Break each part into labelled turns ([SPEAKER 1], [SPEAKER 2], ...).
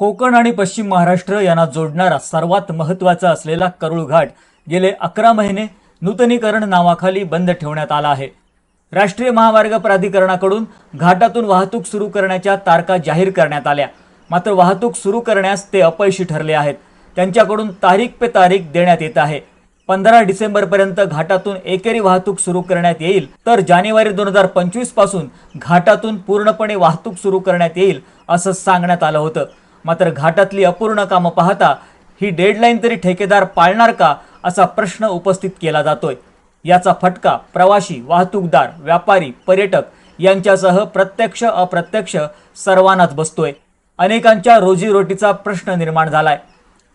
[SPEAKER 1] कोकण आणि पश्चिम महाराष्ट्र यांना जोडणारा सर्वात महत्त्वाचा असलेला करुळ घाट गेले अकरा महिने नूतनीकरण नावाखाली बंद ठेवण्यात आला आहे. राष्ट्रीय महामार्ग प्राधिकरणाकडून घाटातून वाहतूक सुरू करण्याच्या तारखा जाहीर करण्यात आल्या. मात्र वाहतूक सुरू करण्यास ते अपयशी ठरले आहेत. त्यांच्याकडून तारीख पे तारीख देण्यात येत आहे. पंधरा डिसेंबरपर्यंत घाटातून एकेरी वाहतूक सुरू करण्यात येईल तर जानेवारी दोन हजार पंचवीसपासून घाटातून पूर्णपणे वाहतूक सुरू करण्यात येईल असं सांगण्यात आलं होतं. मात्र घाटातली अपूर्ण कामं पाहता ही डेडलाईन तरी ठेकेदार पाळणार का असा प्रश्न उपस्थित केला जातोय. याचा फटका प्रवासी वाहतूकदार व्यापारी पर्यटक यांच्यासह प्रत्यक्ष अप्रत्यक्ष सर्वांनाच बसतोय. अनेकांच्या रोजीरोटीचा प्रश्न निर्माण झालाय.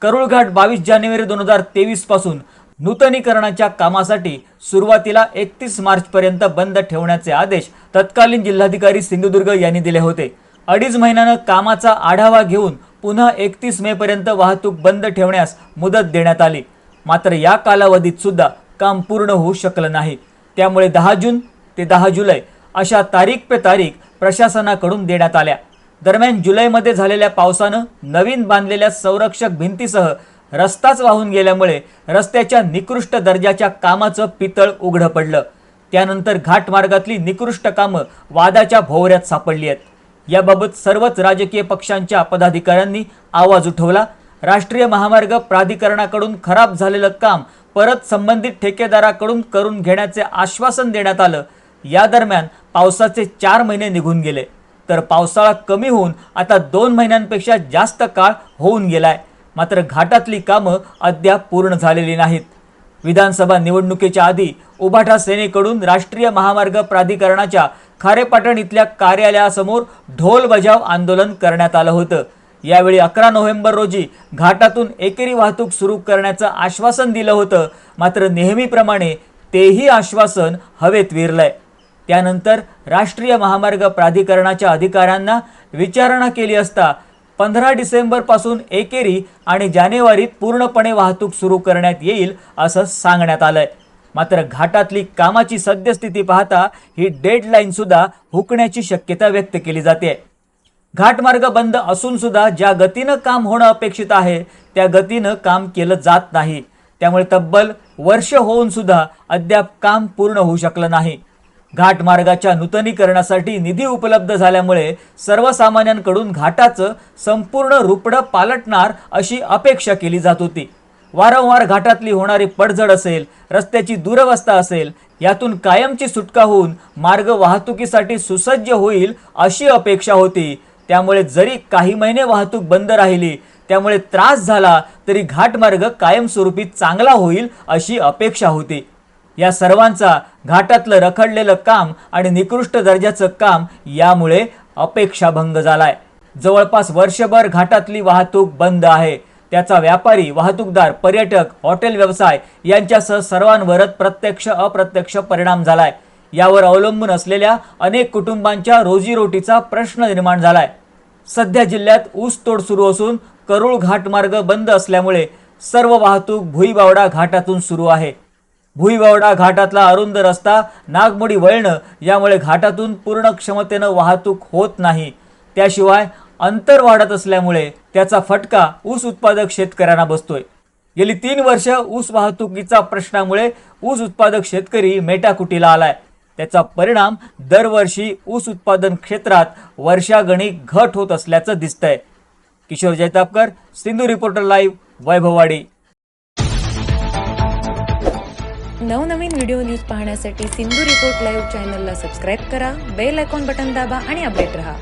[SPEAKER 1] करुळघाट बावीस जानेवारी दोन हजार तेवीसपासून नूतनीकरणाच्या कामासाठी सुरुवातीला एकतीस मार्चपर्यंत बंद ठेवण्याचे आदेश तत्कालीन जिल्हाधिकारी सिंधुदुर्ग यांनी दिले होते. अडीच महिन्यानं कामाचा आढावा घेऊन पुन्हा एकतीस मे पर्यंत वाहतूक बंद ठेवण्यास मुदत देण्यात आली. मात्र या कालावधीत सुद्धा काम पूर्ण होऊ शकलं नाही. त्यामुळे दहा जून ते दहा जुलै अशा तारीख पे तारीख प्रशासनाकडून देण्यात आल्या. दरम्यान जुलैमध्ये झालेल्या पावसानं नवीन बांधलेल्या संरक्षक भिंतीसह रस्ताच वाहून गेल्यामुळे रस्त्याच्या निकृष्ट दर्जाच्या कामाचं पितळ उघडं पडलं. त्यानंतर घाटमार्गातली निकृष्ट कामं वादाच्या भोवऱ्यात सापडली आहेत. याबाबत सर्वच राजकीय पक्षांच्या पदाधिकाऱ्यांनी आवाज उठवला. राष्ट्रीय महामार्ग प्राधिकरणाकडून खराब झालेलं काम परत संबंधित ठेकेदाराकडून करून घेण्याचे आश्वासन देण्यात आलं. या दरम्यान पावसाचे चार महिने निघून गेले. तर पावसाळा कमी होऊन आता दोन महिन्यांपेक्षा जास्त काळ होऊन गेलाय. मात्र घाटातली कामं अद्याप पूर्ण झालेली नाहीत. विधानसभा निवडणुकीच्या आधी उभाठा सेनेकडून राष्ट्रीय महामार्ग प्राधिकरणाच्या खारेपाटण इथल्या कार्यालयासमोर ढोल बजाव आंदोलन करण्यात आलं होतं. यावेळी अकरा नोव्हेंबर रोजी घाटातून एकेरी वाहतूक सुरू करण्याचं आश्वासन दिलं होतं. मात्र नेहमीप्रमाणे तेही आश्वासन हवेत विरलंय. त्यानंतर राष्ट्रीय महामार्ग प्राधिकरणाच्या अधिकाऱ्यांना विचारणा केली असता पंधरा डिसेंबरपासून एकेरी आणि जानेवारीत पूर्णपणे वाहतूक सुरू करण्यात येईल असं सांगण्यात आलं आहे मात्र घाटातली कामाची सद्यस्थिती पाहता ही डेडलाईन सुद्धा हुकण्याची शक्यता व्यक्त केली जाते. घाटमार्ग बंद असून सुद्धा ज्या गतीनं काम होणं अपेक्षित आहे त्या गतीनं काम केलं जात नाही. त्यामुळे तब्बल वर्ष होऊन सुद्धा अद्याप काम पूर्ण होऊ शकलं नाही. घाटमार्गाच्या नूतनीकरणासाठी निधी उपलब्ध झाल्यामुळे सर्वसामान्यांकडून घाटाचं संपूर्ण रुपडं पालटणार अशी अपेक्षा केली जात होती. वारंवार घाटातली होणारी पडझड असेल रस्त्याची दुरवस्था असेल यातून कायमची सुटका होऊन मार्ग वाहतुकीसाठी सुसज्ज होईल अशी अपेक्षा होती. त्यामुळे जरी काही महिने वाहतूक बंद राहिली त्यामुळे त्रास झाला तरी घाटमार्ग कायमस्वरूपी चांगला होईल अशी अपेक्षा होती. या सर्वांचा घाटातलं रखडलेलं काम आणि निकृष्ट दर्जाचं काम यामुळे अपेक्षाभंग झालाय. जवळपास वर्षभर घाटातली वाहतूक बंद आहे. त्याचा व्यापारी वाहतूकदार पर्यटक हॉटेल व्यवसाय यांच्यासह सर्वांवरच प्रत्यक्ष अप्रत्यक्ष परिणाम झालाय. यावर अवलंबून असलेल्या अनेक कुटुंबांच्या रोजीरोटीचा प्रश्न निर्माण झालाय. सध्या जिल्ह्यात ऊसतोड सुरू असून करुळ घाटमार्ग बंद असल्यामुळे सर्व वाहतूक भुईबावडा घाटातून सुरू आहे. भुईबावडा घाटातला अरुंद रस्ता नागमोडी वळणं यामुळे घाटातून पूर्ण क्षमतेनं वाहतूक होत नाही. त्याशिवाय अंतर वाढत असल्यामुळे त्याचा फटका ऊस उत्पादक शेतकऱ्यांना बसतोय. गेली तीन वर्ष ऊस वाहतुकीचा प्रश्नामुळे ऊस उत्पादक शेतकरी मेटाकुटीला आलाय. त्याचा परिणाम दरवर्षी ऊस उत्पादन क्षेत्रात वर्षागणिक घट होत असल्याचं दिसतंय. Kishor Jaitapkar Sindhu reporter live Vaibhavwadi.
[SPEAKER 2] नवनवीन व्हिडिओ न्यूज पाहण्यासाठी सिंधू रिपोर्ट लाईव्ह चॅनलला सबस्क्राईब करा बेल आयकॉन बटन दाबा आणि अपडेट रहा.